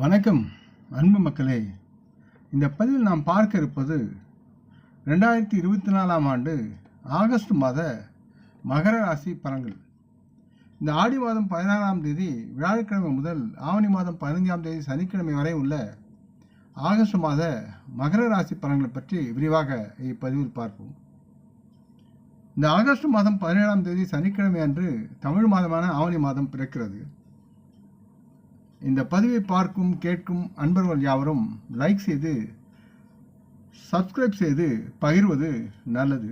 வணக்கம் அன்பு மக்களே. இந்த பதிவில் நாம் பார்க்க இருப்பது ரெண்டாயிரத்தி இருபத்தி நாலாம் ஆண்டு ஆகஸ்ட் மாத மகர ராசி பலன்கள். இந்த ஆடி மாதம் பதினாறாம் தேதி வியாழக்கிழமை முதல் ஆவணி மாதம் பதினைஞ்சாம் தேதி சனிக்கிழமை வரை உள்ள ஆகஸ்ட் மாத மகர ராசி பலன்களை பற்றி விரிவாக இப்பதிவில் பார்ப்போம். இந்த ஆகஸ்ட் மாதம் பதினேழாம் தேதி சனிக்கிழமை அன்று தமிழ் மாதமான ஆவணி மாதம் பிறக்கிறது. இந்த பதிவை பார்க்கும் கேட்கும் அன்பர்கள் யாவரும் லைக் செய்து சப்ஸ்கிரைப் செய்து பகிர்வது நல்லது.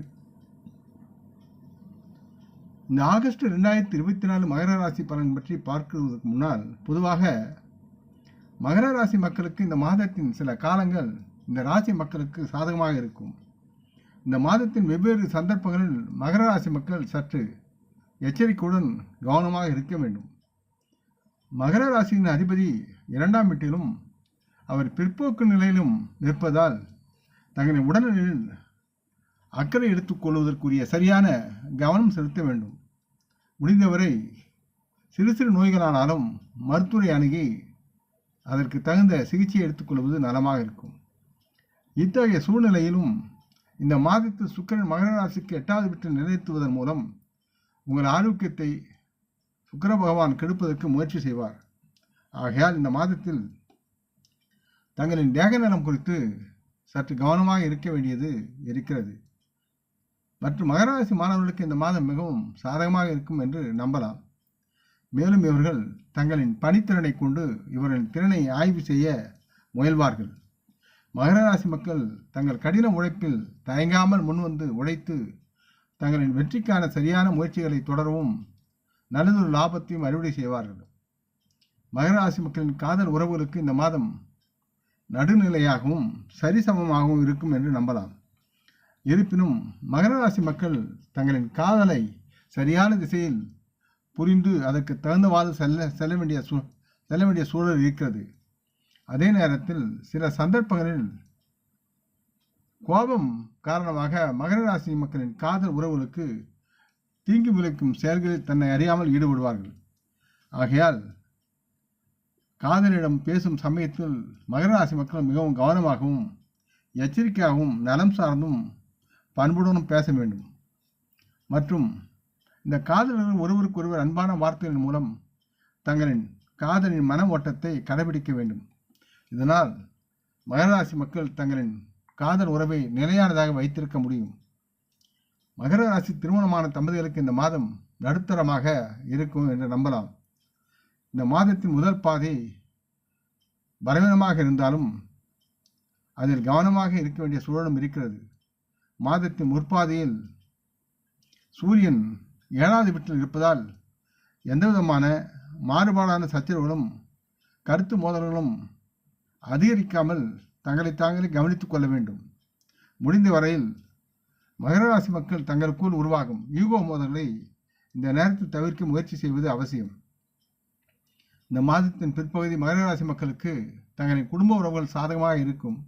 இந்த ஆகஸ்ட் ரெண்டாயிரத்தி இருபத்தி நாலு மகர ராசி பலன் பற்றி பார்க்கிறதுக்கு முன்னால் பொதுவாக மகர ராசி மக்களுக்கு இந்த மாதத்தின் சில காலங்கள் இந்த ராசி மக்களுக்கு சாதகமாக இருக்கும். இந்த மாதத்தின் வெவ்வேறு சந்தர்ப்பங்களில் மகர ராசி மக்கள் சற்று எச்சரிக்கையுடன் கவனமாக இருக்க வேண்டும். மகர ராசியின் அதிபதி இரண்டாம் வீட்டிலும் அவர் பிற்போக்கு நிலையிலும் நிற்பதால் தங்களை உடல்நிலையில் அக்கறை எடுத்துக்கொள்வதற்குரிய சரியான கவனம் செலுத்த வேண்டும். முடிந்தவரை சிறு சிறு நோய்களானாலும் மருத்துவரை அணுகி அதற்கு தகுந்த சிகிச்சை எடுத்துக்கொள்வது நலமாக இருக்கும். இத்தகைய சூழ்நிலையிலும் இந்த மாதத்தில் சுக்கரன் மகர ராசிக்கு எட்டாவது வீட்டில் நிலைத்துவதன் மூலம் உங்கள் ஆரோக்கியத்தை சுக்கர பகவான் கெடுப்பதற்கு முயற்சி செய்வார். ஆகையால் இந்த மாதத்தில் தங்களின் தேக நலம் குறித்து சற்று கவனமாக இருக்க வேண்டியது இருக்கிறது. மற்றும் மகராசி மாணவர்களுக்கு இந்த மாதம் மிகவும் சாதகமாக இருக்கும் என்று நம்பலாம். மேலும் இவர்கள் தங்களின் பணித்திறனை கொண்டு இவர்களின் திறனை ஆய்வு செய்ய முயல்வார்கள். மகர ராசி மக்கள் தங்கள் கடின உழைப்பில் தயங்காமல் முன்வந்து உழைத்து தங்களின் வெற்றிக்கான சரியான முயற்சிகளை தொடரவும் நல்லதொரு லாபத்தையும் அறுவடை செய்வார்கள். மகர ராசி மக்களின் காதல் உறவுகளுக்கு இந்த மாதம் நடுநிலையாகவும் சரிசமமாகவும் இருக்கும் என்று நம்பலாம். இருப்பினும் மகர ராசி மக்கள் தங்களின் காதலை சரியான திசையில் புரிந்து அதற்கு தகுந்தவாறு செல்ல செல்ல வேண்டிய சூ செல்ல வேண்டிய சூழல் இருக்கிறது. அதே நேரத்தில் சில சந்தர்ப்பங்களில் கோபம் காரணமாக மகர ராசி மக்களின் காதல் உறவுகளுக்கு தீங்கு விளைக்கும் செயல்களில் தன்னை அறியாமல் ஈடுபடுவார்கள். ஆகையால் காதலிடம் பேசும் சமயத்தில் மகராசி மக்கள் மிகவும் கவனமாகவும் எச்சரிக்கையாகவும் நலம் சார்ந்தும் பண்புடனும் பேச வேண்டும். மற்றும் இந்த காதலர்கள் ஒருவருக்கொருவர் அன்பான வார்த்தைகளின் மூலம் தங்களின் காதலின் மன ஓட்டத்தை கடைபிடிக்க வேண்டும். இதனால் மகராசி மக்கள் தங்களின் காதல் உறவை நிலையானதாக வைத்திருக்க முடியும். மகர ராசி திருமணமான தம்பதிகளுக்கு இந்த மாதம் நடுத்தரமாக இருக்கும் என்று நம்பலாம். இந்த மாதத்தின் முதல் பாதி பலவீனமாக இருந்தாலும் அதில் கவனமாக இருக்க வேண்டிய சூழலும் இருக்கிறது. மாதத்தின் முற்பாதியில் சூரியன் ஏழாவது வீட்டில் இருப்பதால் எந்தவிதமான மாறுபாடான சச்சரவுகளும் கருத்து மோதல்களும் அதிகரிக்காமல் தங்களை தாங்களே கவனித்துக் கொள்ள வேண்டும். முடிந்த வரையில் மகர ராசி மக்கள் தங்களுக்குள் உருவாகும் ஈகோ மோதல்களை இந்த நேரத்தில் தவிர்க்க முயற்சி செய்வது அவசியம். இந்த மாதத்தின் பிற்பகுதி மகர ராசி மக்களுக்கு தங்களின் குடும்ப உறவுகள் சாதகமாக இருக்கும்.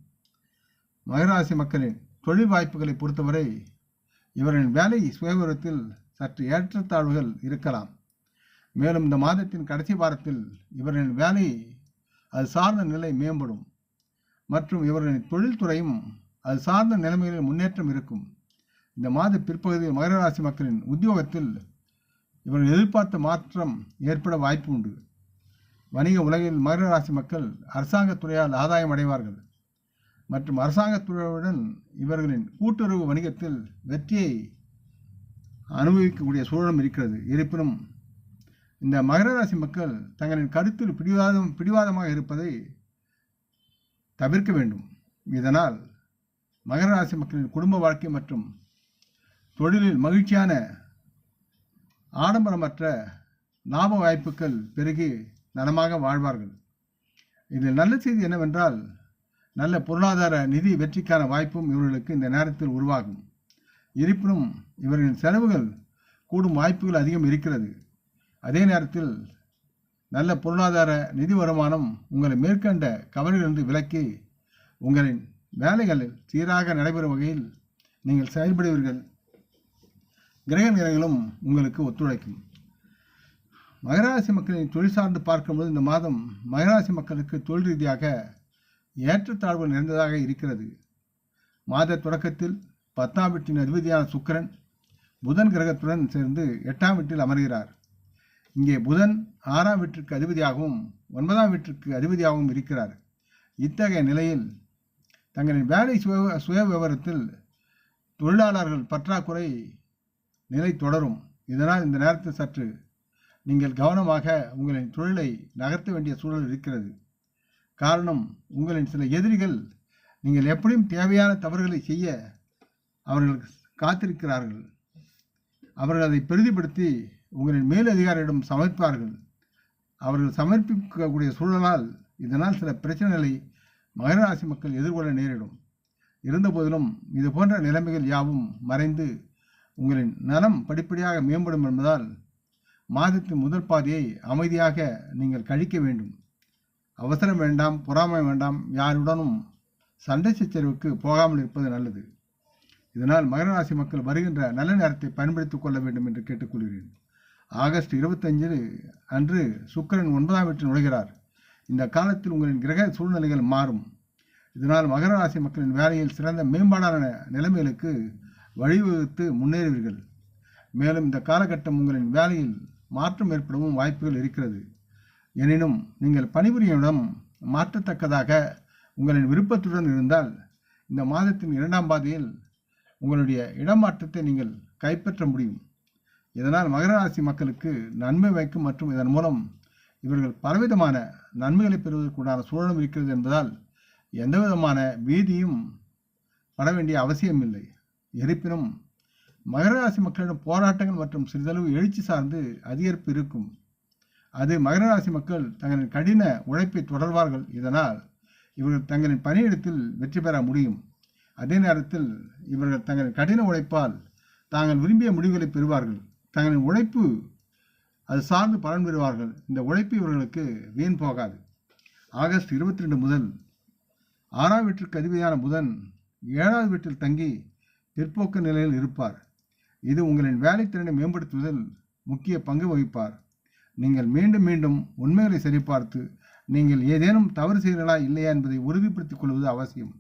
மகர ராசி மக்களின் தொழில் வாய்ப்புகளை பொறுத்தவரை இவரின் வேலை சுயவிவரத்தில் சற்று ஏற்றத்தாழ்வுகள் இருக்கலாம். மேலும் இந்த மாதத்தின் கடைசி வாரத்தில் இவரின் வேலை அது சார்ந்த நிலை மேம்படும். மற்றும் இவர்களின் தொழில்துறையும் அது சார்ந்த நிலைமைகளில் முன்னேற்றம் இருக்கும். இந்த மாத பிற்பகுதியில் மகர ராசி மக்களின் உத்தியோகத்தில் இவர்கள் எதிர்பார்த்த மாற்றம் ஏற்பட வாய்ப்பு உண்டு. வணிக உலகில் மகர ராசி மக்கள் அரசாங்கத்துறையால் ஆதாயம் அடைவார்கள். மற்றும் அரசாங்கத்துறையுடன் இவர்களின் கூட்டுறவு வணிகத்தில் வெற்றியை அனுபவிக்கக்கூடிய சூழலும் இருக்கிறது. இருப்பினும் இந்த மகர ராசி மக்கள் தங்களின் கருத்தில் பிடிவாதம் பிடிவாதமாக இருப்பதை தவிர்க்க வேண்டும். இதனால் மகர ராசி மக்களின் குடும்ப வாழ்க்கை மற்றும் தொழிலில் மகிழ்ச்சியான ஆடம்பரமற்ற லாப வாய்ப்புகள் பெருகி நலமாக வாழ்வார்கள். இதில் நல்ல செய்தி என்னவென்றால் நல்ல பொருளாதார நிதி வெற்றிக்கான வாய்ப்பும் இவர்களுக்கு இந்த நேரத்தில் உருவாகும். இருப்பினும் இவர்களின் செலவுகள் கூடும் வாய்ப்புகள் அதிகம் இருக்கிறது. அதே நேரத்தில் நல்ல பொருளாதார நிதி வருமானம் உங்களை மேற்கண்ட கவலைகளிலிருந்து விலக்கி உங்களின் வேலைகளில் சீராக நடைபெறும் வகையில் நீங்கள் செயல்படுவீர்கள். கிரக நிலைகளும் உங்களுக்கு ஒத்துழைக்கும். மகராசி மக்களின் தொழில் சார்ந்து பார்க்கும்போது இந்த மாதம் மகராசி மக்களுக்கு தொழில் ரீதியாக ஏற்றத்தாழ்வு நிறைந்ததாக இருக்கிறது. மாத தொடக்கத்தில் பத்தாம் வீட்டின் அதிபதியான சுக்கிரன் புதன் கிரகத்துடன் சேர்ந்து எட்டாம் வீட்டில் அமர்கிறார். இங்கே புதன் ஆறாம் வீட்டிற்கு அதிபதியாகவும் ஒன்பதாம் வீட்டிற்கு அதிபதியாகவும் இருக்கிறார். இத்தகைய நிலையில் தங்களின் வேலை சுய சுய விவரத்தில் தொழிலாளர்கள் பற்றாக்குறை நிலை தொடரும். இதனால் இந்த நேரத்தில் சற்று நீங்கள் கவனமாக உங்களின் தொழிலை நகர்த்த வேண்டிய சூழல் இருக்கிறது. காரணம் உங்களின் சில எதிரிகள் நீங்கள் எப்படியும் தேவையான தவறுகளை செய்ய அவர்கள் காத்திருக்கிறார்கள். அவர்கள் அதை பெரிதிப்படுத்தி உங்களின் மேலதிகாரியிடம் சமர்ப்பார்கள் அவர்கள் சமர்ப்பிக்கக்கூடிய சூழலால் இதனால் சில பிரச்சனைகளை மகராசி மக்கள் எதிர்கொள்ள நேரிடும். இருந்தபோதிலும் இது போன்ற நிலைமைகள் யாவும் மறைந்து உங்களின் நலம் படிப்படியாக மேம்படும் என்பதால் மாதத்தின் முதல் பாதியை அமைதியாக நீங்கள் கழிக்க வேண்டும். அவசரம் வேண்டாம் பொறாமை வேண்டாம் யாருடனும் சண்டை சச்சரவுக்கு போகாமல் இருப்பது நல்லது. இதனால் மகர ராசி மக்கள் வருகின்ற நல்ல நேரத்தை பயன்படுத்திக் கொள்ள வேண்டும் என்று கேட்டுக்கொள்கிறேன். ஆகஸ்ட் இருபத்தஞ்சு அன்று சுக்கிரன் ஒன்பதாம் வீட்டில் நுழைகிறார். இந்த காலத்தில் உங்களின் கிரக சூழ்நிலைகள் மாறும். இதனால் மகர ராசி மக்களின் வேலையில் சிறந்த மேம்பாடான நிலைமைகளுக்கு வழிவகுத்து முன்னேறுவீர்கள். மேலும் இந்த காலகட்டம் உங்களின் வேலையில் மாற்றம் ஏற்படவும் வாய்ப்புகள் இருக்கிறது. எனினும் நீங்கள் பணிபுரியும் இடம் மாற்றத்தக்கதாக உங்களின் விருப்பத்துடன் இருந்தால் இந்த மாதத்தின் இரண்டாம் பாதையில் உங்களுடைய இடமாற்றத்தை நீங்கள் கைப்பற்ற முடியும். இதனால் மகர ராசி மக்களுக்கு நன்மை வைக்கும் மற்றும் இதன் மூலம் இவர்கள் பலவிதமான நன்மைகளை பெறுவதற்குண்டான சூழலும் இருக்கிறது என்பதால் எந்தவிதமான பீதியும் பட வேண்டிய அவசியமில்லை. இருப்பினும் மகர ராசி மக்களிடம் போராட்டங்கள் மற்றும் சிறிதளவு எழுச்சி சார்ந்து அதிகரிப்பு இருக்கும். அது மகர ராசி மக்கள் தங்களின் கடின உழைப்பை தொடர்வார்கள். இதனால் இவர்கள் தங்களின் பணியிடத்தில் வெற்றி பெற முடியும். அதே நேரத்தில் இவர்கள் தங்களின் கடின உழைப்பால் தாங்கள் விரும்பிய முடிவுகளை பெறுவார்கள். தங்களின் உழைப்பு அது சார்ந்து பலன் பெறுவார்கள். இந்த உழைப்பு இவர்களுக்கு வீண் போகாது. ஆகஸ்ட் இருபத்தி ரெண்டு முதல் ஆறாம் வீட்டிற்கு அதிபதியான புதன் ஏழாவது வீட்டில் தங்கி பிற்போக்கு நிலையில் இருப்பார். இது உங்களின் வேலைத்திறனை மேம்படுத்துவதில் முக்கிய பங்கு வகிப்பார். நீங்கள் மீண்டும் மீண்டும் உண்மைகளை சரிபார்த்து நீங்கள் ஏதேனும் தவறு செய்கிறீர்களா இல்லையா என்பதை உறுதிப்படுத்திக் கொள்வது அவசியம்.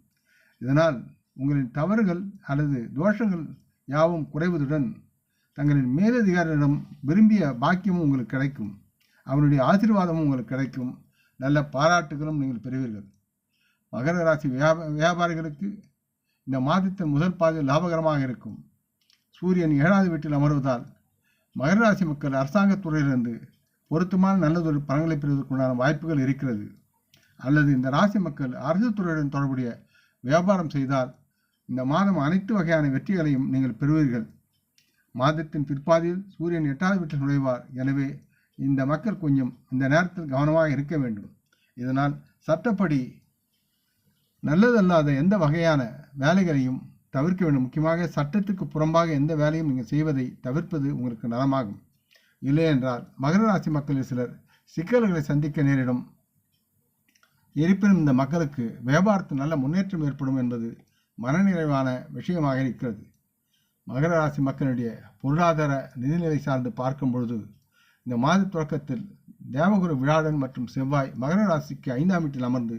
இதனால் உங்களின் தவறுகள் அல்லது தோஷங்கள் யாவும் குறைவதுடன் தங்களின் மேலதிகாரியிடம் விரும்பிய பாக்கியமும் உங்களுக்கு கிடைக்கும். அவருடைய ஆசீர்வாதமும் உங்களுக்கு கிடைக்கும். நல்ல பாராட்டுகளும் நீங்கள் பெறுவீர்கள். மகர ராசி வியாப வியாபாரிகளுக்கு இந்த மாதத்தின் முதல் பாதியில் லாபகரமாக இருக்கும். சூரியன் ஏழாவது வீட்டில் அமர்வதால் மகர ராசி மக்கள் அரசாங்கத் துறையிலிருந்து பொருத்தமான நல்லதொரு பலன்களை பெறுவதற்குண்டான வாய்ப்புகள் இருக்கிறது. அல்லது இந்த ராசி மக்கள் அரசு துறையுடன் தொடர்புடைய வியாபாரம் செய்தால் இந்த மாதம் அனைத்து வகையான வெற்றிகளையும் நீங்கள் பெறுவீர்கள். மாதத்தின் பிற்பாதியில் சூரியன் எட்டாவது வீட்டில் நுழைவார். எனவே இந்த மக்கள் கொஞ்சம் இந்த நேரத்தில் கவனமாக இருக்க வேண்டும். இதனால் சட்டப்படி நல்லதல்லாத எந்த வகையான வேலைகளையும் தவிர்க்க வேண்டும். முக்கியமாக சட்டத்துக்கு புறம்பாக எந்த வேலையும் நீங்கள் செய்வதை தவிர்ப்பது உங்களுக்கு நலமாகும். இல்லையென்றால் மகர ராசி மக்களில் சிலர் சிக்கல்களை சந்திக்க நேரிடும். இருப்பினும் இந்த மக்களுக்கு வியாபாரத்தில் நல்ல முன்னேற்றம் ஏற்படும் என்பது மனநிறைவான விஷயமாக இருக்கிறது. மகர ராசி மக்களுடைய பொருளாதார நிதிநிலை சார்ந்து பார்க்கும் பொழுது இந்த மாத தொடக்கத்தில் தேவகுரு விழாடன் மற்றும் செவ்வாய் மகர ராசிக்கு ஐந்தாம் வீட்டில் அமர்ந்து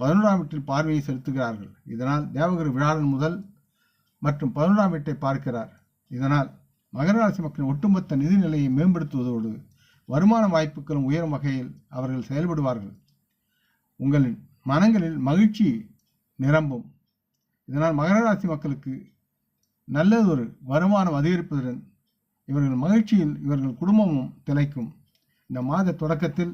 பதினோராம் வீட்டில் பார்வையை செலுத்துகிறார்கள். இதனால் தேவகுரு விழாடன் முதல் மற்றும் பதினோராம் வீட்டை பார்க்கிறார். இதனால் மகர ராசி மக்களின் ஒட்டுமொத்த நிதி நிலையை மேம்படுத்துவதோடு வருமான வாய்ப்புகளும் உயரும் வகையில் அவர்கள் செயல்படுவார்கள். உங்களின் மனங்களில் மகிழ்ச்சி நிரம்பும். இதனால் மகர ராசி மக்களுக்கு நல்லதொரு வருமானம் அதிகரிப்பதுடன் இவர்கள் மகிழ்ச்சியில் இவர்கள் குடும்பமும் திளைக்கும். இந்த மாத தொடக்கத்தில்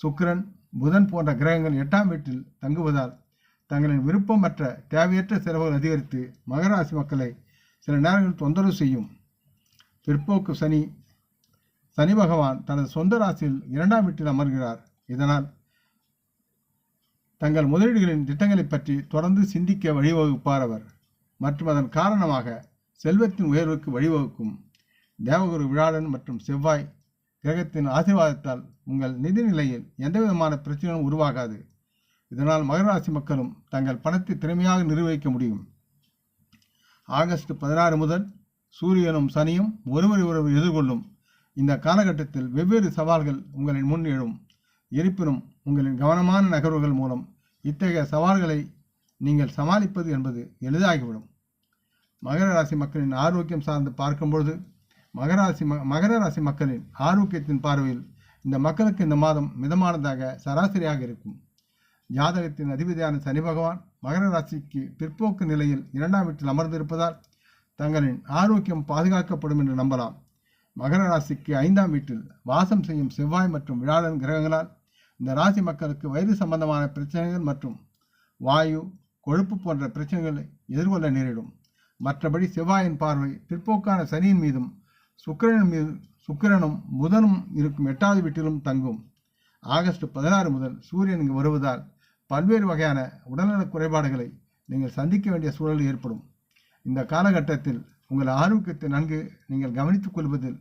சுக்கிரன் புதன் போன்ற கிரகங்கள் எட்டாம் வீட்டில் தங்குவதால் தங்களின் விருப்பமற்ற தேவையற்ற செலவுகள் அதிகரித்து மகராசி மக்களை சில நேரங்களில் தொந்தரவு செய்யும். பிற்போக்கு சனி சனி பகவான் தனது சொந்த ராசியில் இரண்டாம் வீட்டில் அமர்கிறார். இதனால் தங்கள் முதலீடுகளின் திட்டங்களைப் பற்றி தொடர்ந்து சிந்திக்க வழிவகுப்பார் அவர். மற்றும் அதன் காரணமாக செல்வத்தின் உயர்வுக்கு வழிவகுக்கும் தேவகுரு விழாடன் மற்றும் செவ்வாய் கிரகத்தின் ஆசீர்வாதத்தால் உங்கள் நிதி நிலையில் எந்தவிதமான பிரச்சனையும் உருவாகாது. இதனால் மகராசி மக்களும் தங்கள் பணத்தை திறமையாக நிர்வகிக்க முடியும். ஆகஸ்ட் பதினாறு முதல் சூரியனும் சனியும் ஒருவரை ஒருவர் எதிர்கொள்ளும். இந்த காலகட்டத்தில் வெவ்வேறு சவால்கள் உங்களின் முன் எழும். இருப்பினும் உங்களின் கவனமான நகர்வுகள் மூலம் இத்தகைய சவால்களை நீங்கள் சமாளிப்பது என்பது எளிதாகிவிடும். மகர ராசி மக்களின் ஆரோக்கியம் சார்ந்து பார்க்கும்பொழுது மகராசி ம மகர ராசி மக்களின் ஆரோக்கியத்தின் பார்வையில் இந்த மக்களுக்கு இந்த மாதம் மிதமானதாக சராசரியாக இருக்கும். ஜாதகத்தின் அதிபதியான சனி பகவான் மகர ராசிக்கு பிற்போக்கு நிலையில் இரண்டாம் வீட்டில் அமர்ந்திருப்பதால் தங்களின் ஆரோக்கியம் பாதுகாக்கப்படும் என்று நம்பலாம். மகர ராசிக்கு ஐந்தாம் வீட்டில் வாசம் செய்யும் செவ்வாய் மற்றும் விழாளன் கிரகங்களால் இந்த ராசி மக்களுக்கு வயது சம்பந்தமான பிரச்சனைகள் மற்றும் வாயு கொழுப்பு போன்ற பிரச்சனைகளை எதிர்கொள்ள நேரிடும். மற்றபடி செவ்வாயின் பார்வை பிற்போக்கான சனியின் மீதும் சுக்கிரன் மீது சுக்கிரனும் புதனும் இருக்கும் எட்டாவது வீட்டிலும் தங்கும். ஆகஸ்ட் பதினாறு முதல் சூரியன் இங்கு வருவதால் பல்வேறு வகையான உடல்நலக் குறைபாடுகளை நீங்கள் சந்திக்க வேண்டிய சூழல் ஏற்படும். இந்த காலகட்டத்தில் உங்கள் ஆரோக்கியத்தை நன்கு நீங்கள் கவனித்துக் கொள்வதில்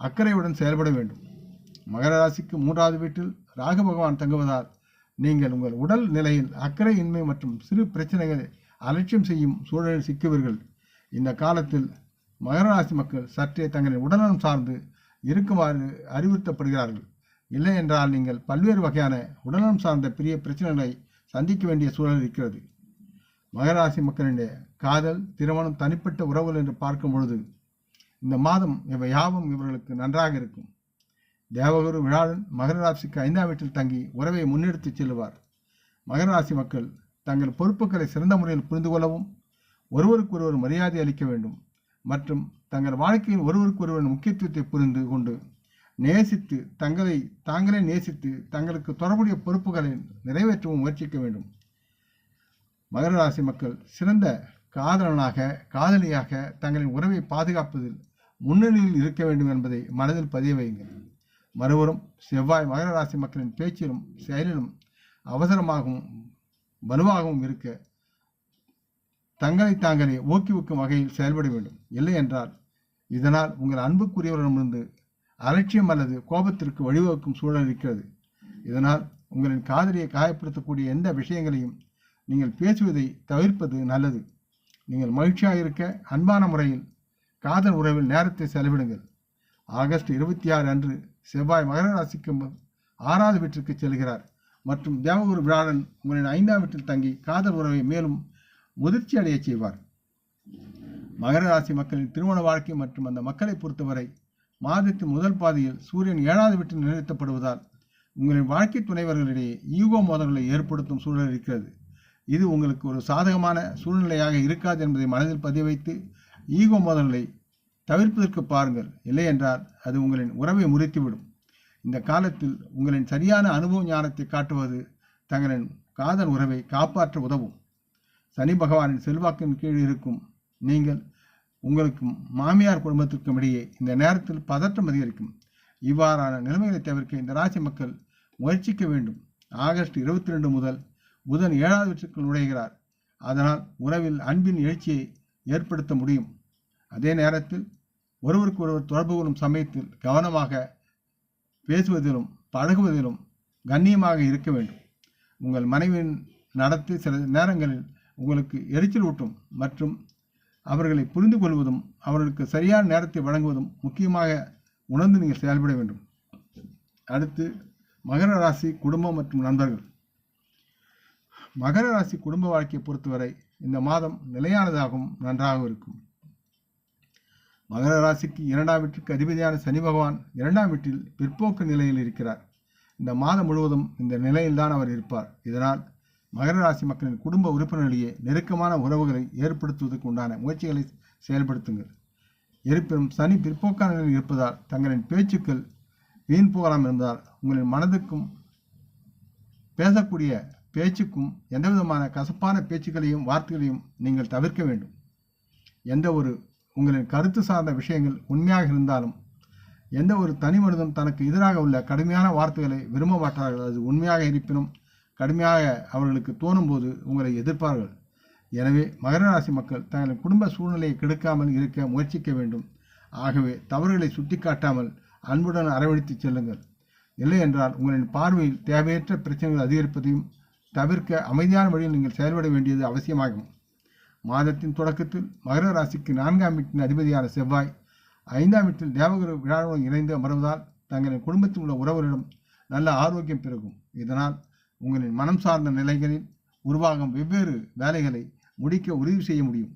அக்கறையுடன் செயல்பட வேண்டும். மகர ராசிக்கு மூன்றாவது வீட்டில் ராகு பகவான் தங்குவதால் நீங்கள் உங்கள் உடல் நிலையில் அக்கறையின்மை மற்றும் சிறு பிரச்சனைகளை அலட்சியம் செய்யும் சூழலில் சிக்குவீர்கள். இந்த காலத்தில் மகராசி மக்கள் சற்றே தங்களின் உடல்நலம் சார்ந்து இருக்குமாறு அறிவுறுத்தப்படுகிறார்கள். இல்லை என்றால் நீங்கள் பல்வேறு வகையான உடல்நலம் சார்ந்த பெரிய பிரச்சனைகளை சந்திக்க வேண்டிய சூழல் இருக்கிறது. மகராசி மக்களுடைய காதல் திருமணம் தனிப்பட்ட உறவுகள் என்று பார்க்கும் பொழுது இந்த மாதம் இவை யாவும் இவர்களுக்கு நன்றாக இருக்கும். தேவகுரு விழாடன் மகர ராசிக்கு ஐந்தாம் வீட்டில் தங்கி உறவை முன்னெடுத்துச் செல்வார் மகர ராசி மக்கள் தங்கள் பொறுப்புகளை சிறந்த முறையில் புரிந்து கொள்ளவும் ஒருவருக்கொருவர் மரியாதை அளிக்க வேண்டும். மற்றும் தங்கள் வாழ்க்கையின் ஒருவருக்கொருவர் முக்கியத்துவத்தை புரிந்து கொண்டு நேசித்து தங்களை தாங்களே நேசித்து தங்களுக்கு தொடர்புடைய பொறுப்புகளை நிறைவேற்றவும் முயற்சிக்க வேண்டும். மகர ராசி மக்கள் சிறந்த காதலனாக காதலியாக தங்களின் உறவை பாதுகாப்பதில் முன்னணியில் இருக்க வேண்டும் என்பதை மனதில் பதிய வையுங்கள். மறுபுறம் செவ்வாய் மகர ராசி மக்களின் பேச்சிலும் செயலிலும் அவசரமாகவும் வலுவாகவும் இருக்க தங்களை தாங்களே ஊக்குவிக்கும் வகையில் செயல்பட வேண்டும். இல்லை என்றால் இதனால் உங்கள் அன்புக்குரியவரிடமிருந்து அலட்சியம் அல்லது கோபத்திற்கு வழிவகுக்கும் சூழல் இருக்கிறது. இதனால் உங்களின் காதலியை காயப்படுத்தக்கூடிய எந்த விஷயங்களையும் நீங்கள் பேசுவதை தவிர்ப்பது நல்லது. நீங்கள் மகிழ்ச்சியாக இருக்க அன்பான முறையில் காதல் உறவில் நேரத்தை செலவிடுங்கள். ஆகஸ்ட் இருபத்தி ஆறு அன்று செவ்வாய் மகர ராசிக்கு ஆறாவது வீட்டிற்கு செல்கிறார். மற்றும் தேவகுரு விழாடன் உங்களின் ஐந்தாம் வீட்டில் தங்கி காதல் உறவை மேலும் முதிர்ச்சி அடையச் செய்வார். மகர ராசி மக்களின் திருமண வாழ்க்கை மற்றும் அந்த மக்களை பொறுத்தவரை மாதத்தின் முதல் பாதியில் சூரியன் ஏழாவது வீட்டில் நிறுத்தப்படுவதால் உங்களின் வாழ்க்கை துணைவர்களிடையே ஈகோ மோதல்களை ஏற்படுத்தும் சூழல் இருக்கிறது. இது உங்களுக்கு ஒரு சாதகமான சூழ்நிலையாக இருக்காது என்பதை மனதில் பதிய வைத்து ஈகோ மோதல்களை தவிர்ப்பதற்கு பாருங்கள். இல்லை என்றால் அது உங்களின் உறவை முறித்துவிடும். இந்த காலத்தில் உங்களின் சரியான அனுபவ ஞானத்தை காட்டுவது தங்களின் காதல் உறவை காப்பாற்ற உதவும். சனி பகவானின் செல்வாக்கின் கீழ் இருக்கும் நீங்கள் உங்களுக்கும் மாமியார் குடும்பத்திற்கும் இடையே இந்த நேரத்தில் பதற்றம் அதிகரிக்கும். இவ்வாறான நிலைமைகளை தவிர்க்க இந்த ராசி மக்கள் முயற்சிக்க வேண்டும். ஆகஸ்ட் இருபத்தி ரெண்டு முதல் புதன் ஏழாவது வீட்டுக்குள் நுழைகிறார். அதனால் உறவில் அன்பின் எழுச்சியை ஏற்படுத்த முடியும். அதே நேரத்தில் ஒருவருக்கொருவர் தொடர்பு கொள்ளும் சமயத்தில் கவனமாக பேசுவதிலும் பழகுவதிலும் கண்ணியமாக இருக்க வேண்டும். உங்கள் மனைவியின் நடத்தி சில நேரங்களில் உங்களுக்கு எரிச்சல் ஊட்டும் மற்றும் அவர்களை புரிந்து கொள்வதும் அவர்களுக்கு சரியான நேரத்தை வழங்குவதும் முக்கியமாக உணர்ந்து நீங்கள் செயல்பட வேண்டும். அடுத்து மகர ராசி குடும்பம் மற்றும் நண்பர்கள். மகர ராசி குடும்ப வாழ்க்கையை பொறுத்தவரை இந்த மாதம் நிலையானதாகவும் நன்றாகவும் இருக்கும். மகர ராசிக்கு இரண்டாம் வீட்டிற்கு அதிபதியான சனி பகவான் இரண்டாம் வீட்டில் பிற்போக்கு நிலையில் இருக்கிறார். இந்த மாதம் முழுவதும் இந்த நிலையில்தான் அவர் இருப்பார். இதனால் மகர ராசி மக்களின் குடும்ப உறுப்பினர்களிடையே நெருக்கமான உறவுகளை ஏற்படுத்துவதற்கு உண்டான முயற்சிகளை செயல்படுத்துங்கள். இருப்பினும் சனி பிற்போக்கான நிலையில் இருப்பதால் தங்களின் பேச்சுக்கள் வீண் போகலாம் என்பதால் உங்களின் மனதுக்கும் பேசக்கூடிய பேச்சுக்கும் எந்தவிதமான கசப்பான பேச்சுக்களையும் வார்த்தைகளையும் நீங்கள் தவிர்க்க வேண்டும். எந்த ஒரு உங்களின் கருத்து சார்ந்த விஷயங்கள் உண்மையாக இருந்தாலும் எந்த ஒரு தனி மனிதனும் தனக்கு எதிராக உள்ள கடுமையான வார்த்தைகளை விரும்ப மாட்டார்கள். அது உண்மையாக இருப்பினும் கடுமையாக அவர்களுக்கு தோணும் போது உங்களை எதிர்ப்பார்கள். எனவே மகர ராசி மக்கள் தங்களின் குடும்ப சூழ்நிலையை கெடுக்காமல் இருக்க முயற்சிக்க வேண்டும். ஆகவே தவறுகளை சுட்டிக்காட்டாமல் அன்புடன் அரவணைத்து செல்லுங்கள். இல்லை என்றால் உங்களின் பார்வையில் தேவையற்ற பிரச்சனைகள் அதிகரிப்பதையும் தவிர்க்க அமைதியான வழியில் நீங்கள் செயல்பட வேண்டியது அவசியமாகும். மாதத்தின் தொடக்கத்தில் மகர ராசிக்கு நான்காம் வீட்டின் அதிபதியான செவ்வாய் ஐந்தாம் வீட்டில் தேவகுரு விழாவுடன் இணைந்து அமர்வதால் தங்களின் குடும்பத்தில் உள்ள உறவுகளிடம் நல்ல ஆரோக்கியம் பிறகும் இதனால் உங்களின் மனம் சார்ந்த நிலைகளில் உருவாகும் வெவ்வேறு வேலைகளை முடிக்க உறுதி செய்ய முடியும்.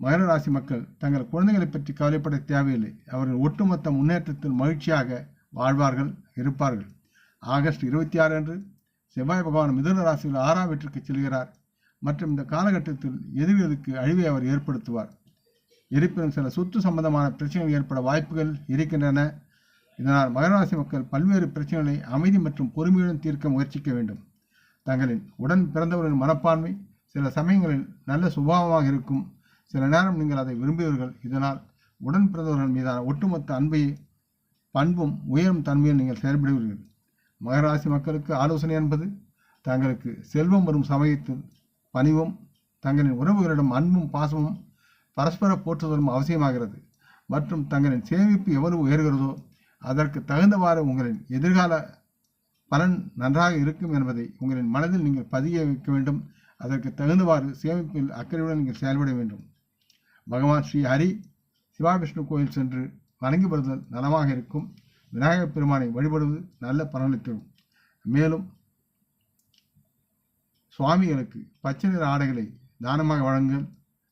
மகர ராசி மக்கள் தங்கள் குழந்தைகளை பற்றி கவலைப்பட தேவையில்லை. அவர்கள் ஒட்டுமொத்த முன்னேற்றத்தில் மகிழ்ச்சியாக வாழ்வார்கள் இருப்பார்கள். ஆகஸ்ட் இருபத்தி ஆறு அன்று செவ்வாய் பகவான் மிதுன ராசியில் ஆறாம் வீட்டிற்கு செல்கிறார். மற்றும் இந்த காலகட்டத்தில் எதிரிகளுக்கு அழிவை அவர் ஏற்படுத்துவார். இருப்பினும் சில சொத்து சம்பந்தமான பிரச்சனைகள் ஏற்பட வாய்ப்புகள் இருக்கின்றன. இதனால் மகராசி மக்கள் பல்வேறு பிரச்சனைகளை அமைதி மற்றும் பொறுமையுடன் தீர்க்க முயற்சிக்க வேண்டும். தங்களின் உடன் பிறந்தவர்களின் மனப்பான்மை சில சமயங்களில் நல்ல சுபாவமாக இருக்கும். சில நேரம் நீங்கள் அதை விரும்பியவர்கள். இதனால் உடன் பிறந்தவர்கள் மீதான ஒட்டுமொத்த அன்பையை பண்பும் உயரும் தன்மையில் நீங்கள் செயல்படுவீர்கள். மகராசி மக்களுக்கு ஆலோசனை என்பது தங்களுக்கு செல்வம் வரும் சமயத்தில் பணிவும் தங்களின் உறவுகளிடம் அன்பும் பாசமும் பரஸ்பர போற்றுதலும் அவசியமாகிறது. மற்றும் தங்களின் சேமிப்பு எவ்வளவு உயர்கிறதோ அதற்கு தகுந்தவாறு உங்களின் எதிர்கால பலன் நன்றாக இருக்கும் என்பதை உங்களின் மனதில் நீங்கள் பதிய வைக்க வேண்டும். அதற்கு தகுந்தவாறு சேமிப்பில் அக்கறையுடன் நீங்கள் செயல்பட வேண்டும். பகவான் ஸ்ரீ ஹரி சிவாவிஷ்ணு கோயில் சென்று வணங்கி வருதல் நலமாக இருக்கும். விநாயகப் பெருமானை வழிபடுவது நல்ல பலனை தரும் மேலும் சுவாமிகளுக்கு பச்சை நிற ஆடைகளை தானமாக வழங்குங்கள்.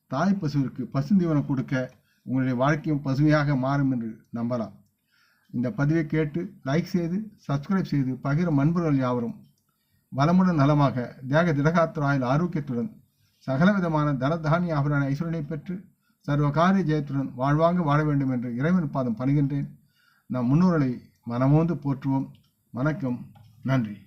தாய் பசுவிற்கு பசுந்தீவனம் கொடுக்க உங்களுடைய வாழ்க்கையும் பசுமையாக மாறும் என்று நம்பலாம். இந்த பதிவை கேட்டு லைக் செய்து சப்ஸ்கிரைப் செய்து பகிரும் அன்பர்கள் யாவரும். வளமுடன் நலமாக தேக திடகாத்திராயில் ஆரோக்கியத்துடன் சகலவிதமான தனதானிய ஆபரண ஐஸ்வரனை பெற்று சர்வகாரிய ஜெயத்துடன் வாழ்வாங்க வாழ வேண்டும் என்று இறைவன் பாதம் பணிகின்றேன். நம் முன்னோர்களை மனமோந்து போற்றுவோம். வணக்கம். நன்றி.